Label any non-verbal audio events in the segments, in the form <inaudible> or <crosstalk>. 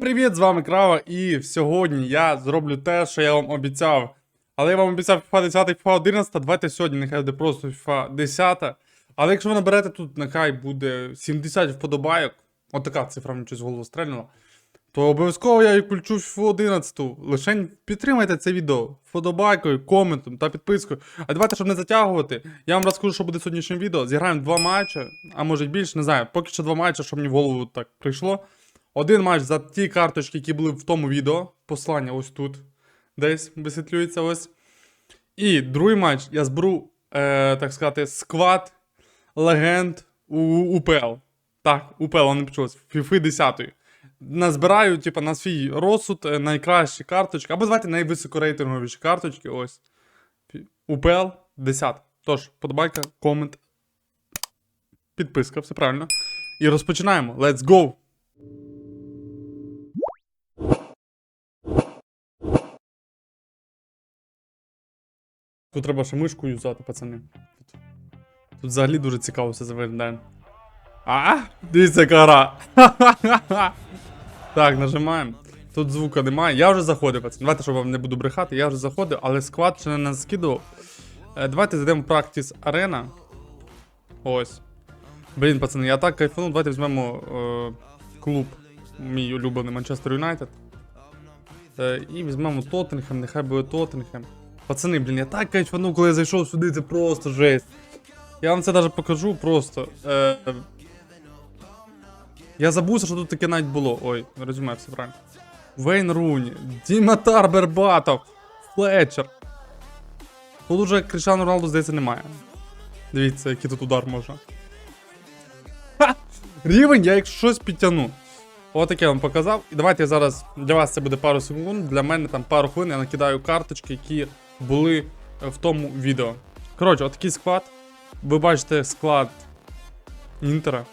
привіт! З вами Крава, і сьогодні я зроблю те, що я вам обіцяв. Але я вам обіцяв FIFA 10, FIFA 11, давайте сьогодні нехай буде просто FIFA 10. Але якщо ви наберете тут, нехай буде 70 вподобайок, отака цифра мені щось в голову стрельнула, то обов'язково я включу FIFA 11. Лишень підтримайте це відео вподобайкою, коментом та підпискою. А давайте, щоб не затягувати, я вам розкажу, що буде в відео. Зіграємо два матчі, а може більше, не знаю. Поки що два матчі, щоб мені в голову так прийшло. Один матч за ті карточки, які були в тому відео. Послання ось тут. Десь висвітлюється ось. І другий матч я зберу, е, так сказати, сквад легенд у УПЛ. Так, УПЛ, вони почулось. FIFA 10. Назбираю, типу, на свій розсуд е, найкращі карточки. Або давайте найвисокорейтинговіші карточки. Ось. УПЛ 10. Тож, подобайка, комент, підписка, все правильно. І розпочинаємо. Let's go! Тут треба ще мишку юзати, пацани. Тут, тут взагалі дуже цікаво все виглядає. А, дивіться, яка гра. <laughs> Так, нажимаємо. Тут звука немає. Я вже заходив, пацани. Давайте, щоб вам не буду брехати, я вже заходив, але склад ще не нас скидував. Е, давайте зайдемо в Practice Arena. Ось. Блін, пацани, я так кайфанув. Давайте візьмемо е, клуб, мій улюблений Манчестер Юнайтед. І візьмемо Тоттенхем, нехай буде Тоттенхем. Пацани, блін, я так кайфанув, коли я зайшов сюди, це просто жесть. Я вам це навіть покажу просто. Е, я забувся, що тут таке навіть було. Ой, резюме, все правильно. Вейн Руні, Діматар Бербатов, Флетчер. Тут уже Кришану Роналду, здається, немає. Дивіться, який тут удар можна. Ха! Рівень я якщо щось підтягну. Отаке я вам показав. І давайте я зараз для вас це буде пару секунд, для мене там пару хвилин я накидаю карточки, які були в тому відео. Коротше, отакий склад. Ви бачите склад Інтера.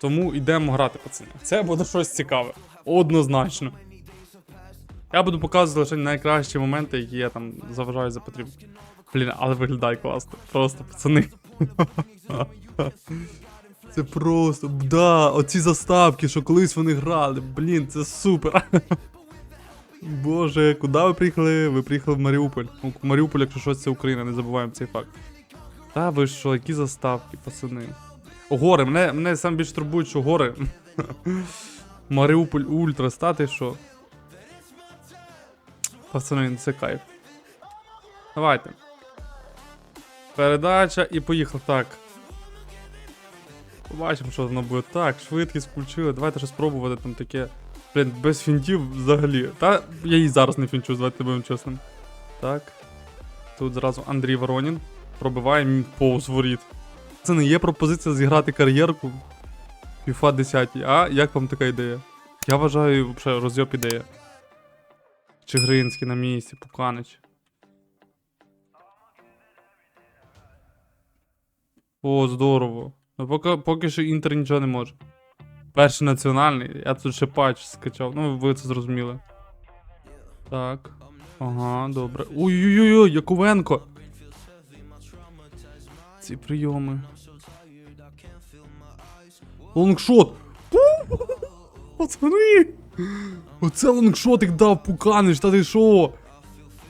Тому йдемо грати, пацани. Це буде щось цікаве. Однозначно. Я буду показувати лише найкращі моменти, які я там заважаю за потрібне. Блін, але виглядає класно. Просто пацани. Це просто, да, оці заставки, що колись вони грали, блін, це супер. Боже, куди ви приїхали? Ви приїхали в Маріуполь. Ну, Маріуполь, якщо щось, це Україна, не забуваємо цей факт. Та ви що, які заставки, пацани. О, гори, мене, мене сам більш турбують, що гори. <laughs> Маріуполь ультра, стати що. Пацани, це кайф. Давайте. Передача і поїхав. Так. Побачимо, що воно буде. Так, швидкість включили. Давайте щось спробувати там таке. Блін, без фінтів взагалі. Та я і зараз не фінчу, давайте будемо чесним. Так. Тут зразу Андрій Воронін. Пробиває повз воріт. Це не є пропозиція зіграти кар'єрку. FIFA 10. А як вам така ідея? Я вважаю, взагалі, розйоб ідея. Чигринський на місці, Пуканич. О, здорово. Ну, поки, поки що Інтер нічого не може. Перший національний, я тут ще патч скачав, ну ви це зрозуміли. Так. Ага, добре. Ой-ой-ой, Яковенко! Ці прийоми. Лонгшот! Пацани! Оце лонгшотик дав Пуканич, та ти що?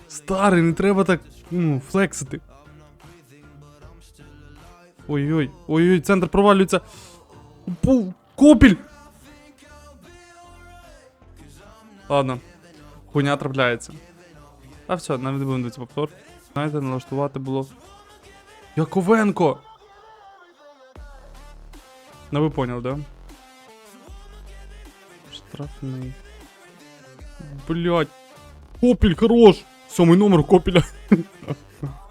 Старий, не треба так ну, флексити. Ой-ой, ой-ой, центр провалюється. копіль! Ладно. Хуйня трапляється. А все, навіть не будемо дивитися повтор. Знаєте, налаштувати було. Яковенко! Ну ви поняли, да? Штрафний. Блять. Копіль, хорош! Сьомий номер копіля. <laughs>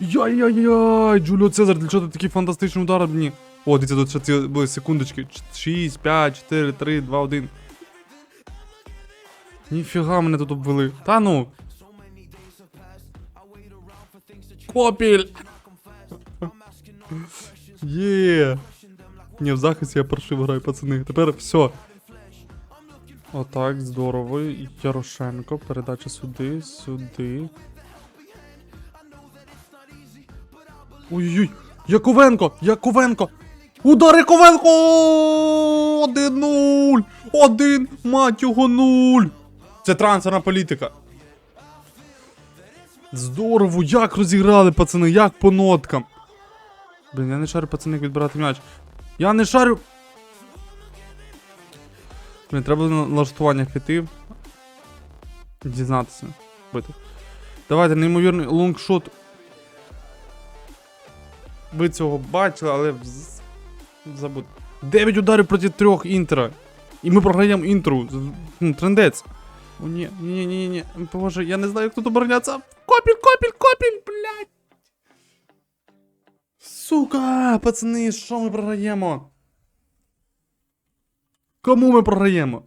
Яй-яй-яй, Джуліо Цезар, для чого ти такий фантастичний удар мені? О, дивіться, тут ще ці були секундочки. 6, 5, 4, 3, 2, 1. Ніфіга мене тут обвели. Та ну. Копіль! Є. Ні, в захисті я паршиво граю, пацани. Тепер все. Отак, здорово. Ярошенко, передача сюди, сюди. Ой-ой-ой! Яковенко! Яковенко! Удари Ковенко! 1-0! Один, мать його, нуль! Це трансферна політика. Здорово, як розіграли, пацани, як по ноткам. Блін, я не шарю, пацани, як відбирати м'яч. Я не шарю. Блін, треба на налаштуваннях піти. Дізнатися. Бити. Давайте, неймовірний лонгшот. Ви цього бачили, але з- забудь. 9 ударів проти трьох інтера. І ми програємо інтеру. З- ну, Трендець. О, ні, ні, ні, ні. Боже, я не знаю, як тут оборонятися. Копіль, копіль, копіль, блядь. Сука, пацани, що ми програємо? Кому ми програємо?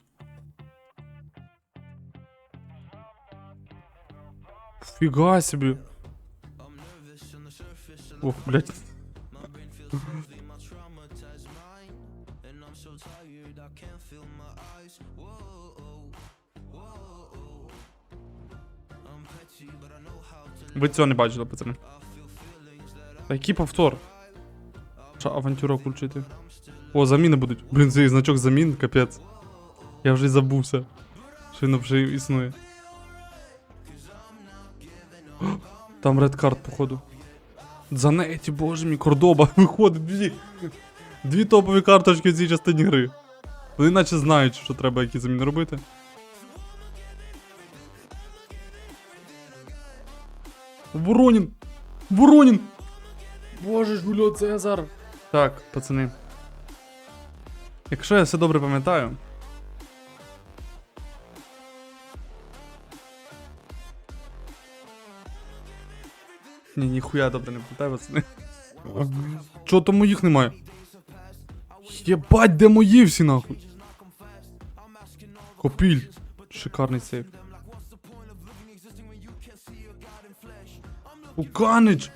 Фіга собі. Ох, блядь. Ви цього не бачили, пацани. Та який повтор? Що авантюра включити? О, заміни будуть. Блін, цей значок замін, капець. Я вже й забувся. Що він вже існує. <gasps> Там редкарт, походу. Занеті, боже мій, Кордоба <laughs> виходить дві. Дві топові карточки в цій частині гри. Вони наче знають, що треба які заміни робити. Воронін! Воронін! Боже ж, Жульо Цезар! Так, пацани. Якщо я все добре пам'ятаю. Ні, ніхуя добре не пам'ятаю, пацани. Чого там моїх немає? Єбать, де мої всі нахуй? Копіль. Шикарний сейф. Пуканич!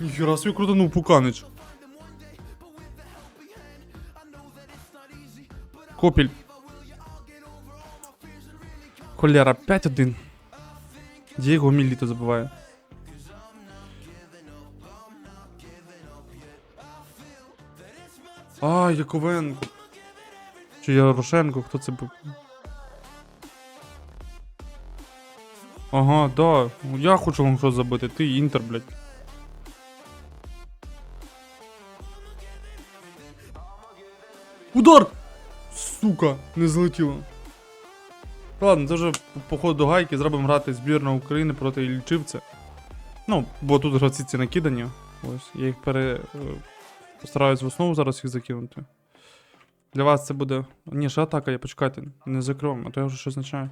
Ніхера собі крутанув Пуканич. Копіль. Холера, 5-1. Дієго Міліто забиває. А, Яковенко. Чи Ярошенко, хто це був? Ага, да. Я хочу вам щось забити. Ти інтер, блядь. Удар! Сука, не злетіло. Ладно, це вже по- ходу гайки зробимо грати збірна України проти Ільчивця. Ну, бо тут гравці ці накидані. Ось, я їх пере. Постараюсь в основу зараз їх закинути. Для вас це буде. Ні, ще атака, я почекайте, не закриваємо, а то я вже щось починаю.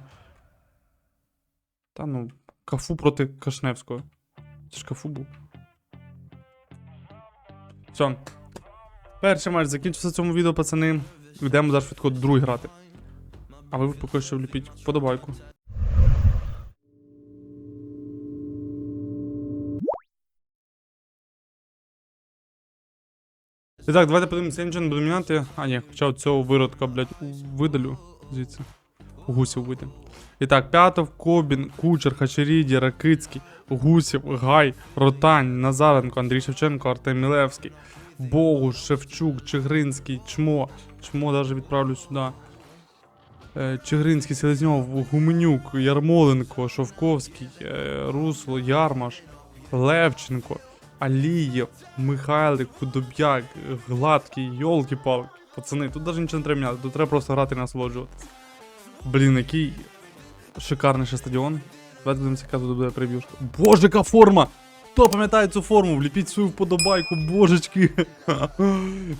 Та ну, кафу проти Кашневського. Це ж кафу був. Все. Перший матч закінчився в цьому відео, пацани. Йдемо зараз швидко другий грати. А ви поки що вліпіть вподобайку. І так, давайте подивимося, я нічого не буду міняти. А, ні, хоча цього виродка, блядь, видалю звідси. Гусів видалю. І так, П'ятов, Кобін, Кучер, Хачеріді, Ракицький, Гусів, Гай, Ротань, Назаренко, Андрій Шевченко, Артем Мілевський, Богуш, Шевчук, Чигринський, Чмо. Чмо навіть відправлю сюди. Е, Чигринський, Селезньов, Гуменюк, Ярмоленко, Шовковський, е, Русло, Ярмаш, Левченко, Алієв, Михайлик, Худоб'як, Гладкий, йолки-палки. Пацани, тут навіть нічого не треба міняти, тут треба просто грати і насолоджуватися. Блін, який шикарний ще стадіон. Давайте подивимося, яка тут буде прев'юшка. Боже, яка форма! Хто пам'ятає цю форму? Вліпіть свою вподобайку, божечки. <laughs>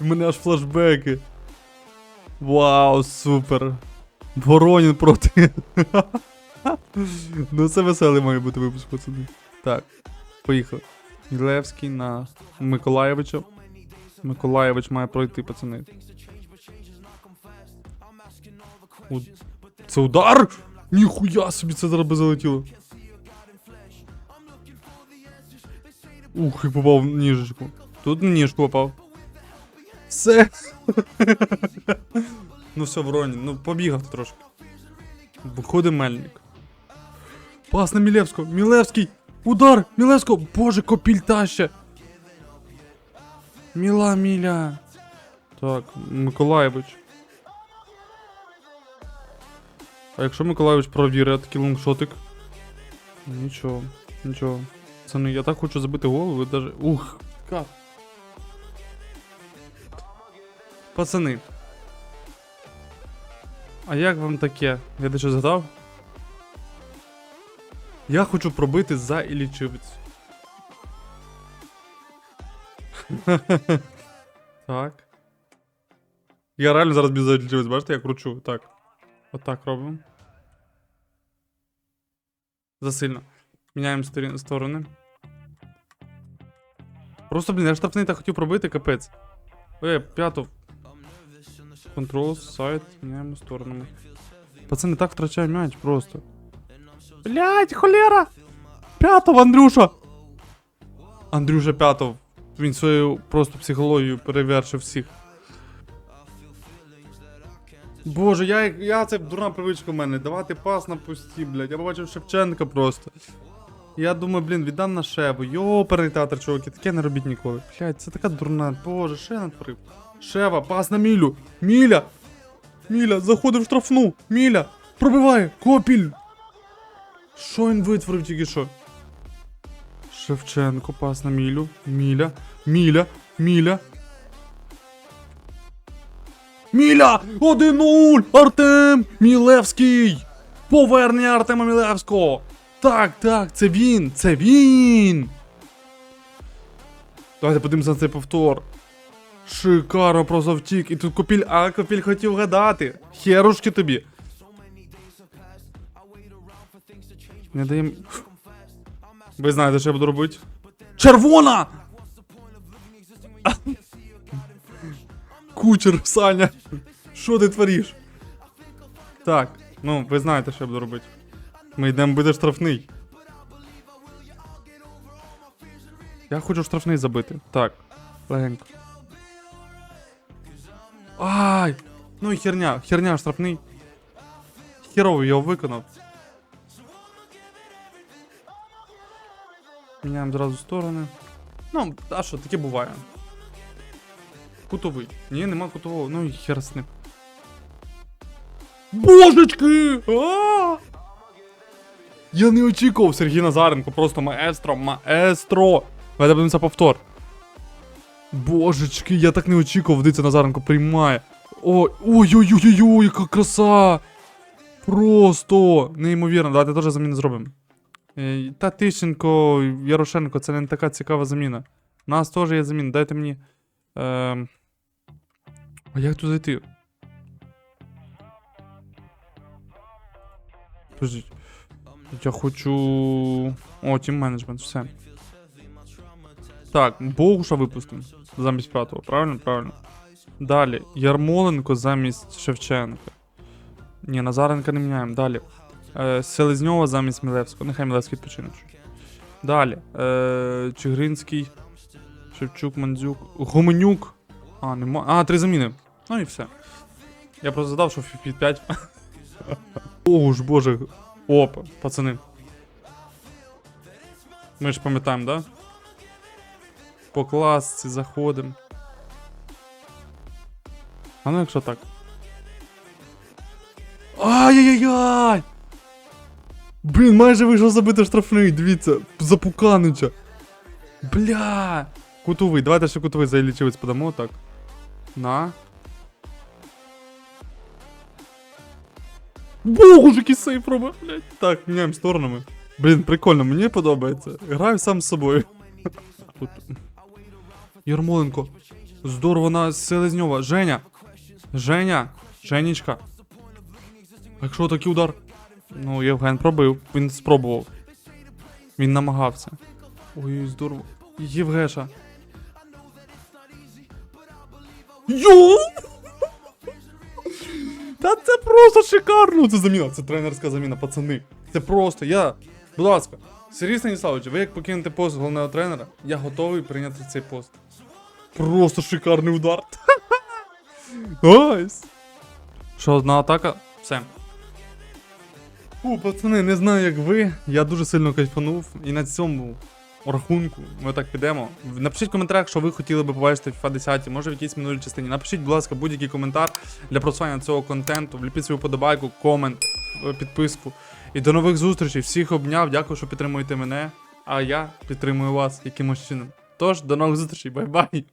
У мене аж флешбеки. Вау, супер. Воронін проти. <laughs> ну це веселий має бути випуск, пацани. Так, поїхали. Мілевський на Миколаєвича. Миколаєвич має пройти, пацани. У- Це удар! Ніхуя собі це зараз би залетіло. Ух, і попав в ніжечку. Тут ніжку попав. Все. ну все, Воронін, ну побігав трошки. Виходить мельник. Пас на Мілевського. Мілевський! Удар! Мілевського! Боже, копіль таще! Міла, Міля! Так, Миколаєвич. А якщо Миколаєвич провірить такий лонгшотик? Нічого, нічого. Пацани, я так хочу забити гол, ви даже. Ух, кат. Пацани. А як вам таке? Я дещо згадав? Я хочу пробити за Ілічівець. <laughs> так. Я реально зараз без за Ілічівець, бачите, я кручу. Так. Отак робимо. Засильно. Міняємо сторін- сторони. Просто, блін, я штрафний так хотів пробити, капець. Е, п'яту. Контрол, сайт, міняємо сторонами. Пацани так втрачають м'яч просто. Блять, холера! П'ятов, Андрюша! Андрюша П'ятов. Він свою просто психологію перевершив всіх. Боже, я, я це дурна привичка в мене. Давати пас на пусті, блядь. Я побачив Шевченка просто. Я думаю, блін, віддам на Шеву. Йоперний театр, чуваки, таке не робіть ніколи. Блядь, це така дурна. Боже, ще натворив. Шева, пас на Мілю. Міля! Міля, заходив в штрафну. Міля! Пробиває! Копіль! Що він витворив тільки що? Шевченко, пас на Мілю. Міля. Міля. Міля. Міля! 1-0! Артем Мілевський! Повернення Артема Мілевського! Так, так, це він! Це він! Давайте подивимося на цей повтор. Шикарно просто втік. І тут Копіль, а Копіль хотів гадати. Херушки тобі. Не даємо. Ви знаєте, що я буду робити? Червона! <laughs> Кучер, Саня. Що ти твориш? Так, ну, ви знаєте, що я буду робити. Ми йдемо бити штрафний. Я хочу штрафний забити. Так, легенько. Ай! Ну і херня, херня штрафний. Херово його виконав. Міняємо зразу сторони. Ну, а що, таке буває. Кутовий. Ні, нема кутового, ну і хер з ним. Божечки! Я не очікував Сергій Назаренко, просто маестро, маестро. Давайте подивимося повтор. Божечки, я так не очікував, дивіться, Назаренко приймає. Ой, ой-ой-ой-ой, яка краса! Просто неймовірно. Давайте теж заміни зробимо. Е, Та Тищенко, Ярошенко, це не така цікава заміна. У нас теж є заміна, дайте мені. Е... А як тут зайти? Подождіть. Я хочу. О, тім менеджмент, все. Так, Богуша випустимо замість п'ятого, правильно? Правильно. Далі. Ярмоленко замість Шевченка. Ні, Назаренка не міняємо. Далі. Е, Селезньова замість Мілевського. Нехай Мілевський відпочине. Далі. Е, Чигринський. Шевчук, Мандзюк. Гоменюк. А, нема. А, три заміни. Ну і все. Я просто задав, що під 5. Ого ж боже. Опа, пацани. Ми ж пам'ятаємо, да? По класці заходимо. А ну якщо так. Ай-яй-яй! Блін, майже вийшов забити штрафний, дивіться, запуканича. Бля. Кутовий, давайте ще кутовий за Іллічевець подамо, так. На. Ж який сейф робить, блядь. Так, міняємо сторонами. Блін, прикольно, мені подобається. Граю сам з собою. Тут. Ярмоленко. Здорово на Селезньова. Женя. Женя. Женечка. Якщо такий удар? Ну, Євген пробив. Він спробував. Він намагався. Ой, здорово. Євгеша. Йоу! Та це просто шикарно! Це заміна, це тренерська заміна, пацани. Це просто я. Будь ласка, Сергій Станіславович, ви як покинете пост головного тренера, я готовий прийняти цей пост. Просто шикарний удар. <laughs> Найс. Що, одна атака? Все. Фу, пацани, не знаю як ви. Я дуже сильно кайфанув. І на цьому рахунку. Ми так підемо. Напишіть в коментарях, що ви хотіли би побачити в FIFA 10, може в якійсь минулій частині. Напишіть, будь ласка, будь-який коментар для просування цього контенту. Вліпіть свою подобайку, комент, е, підписку. І до нових зустрічей. Всіх обняв. Дякую, що підтримуєте мене. А я підтримую вас якимось чином. Тож, до нових зустрічей, бай-бай!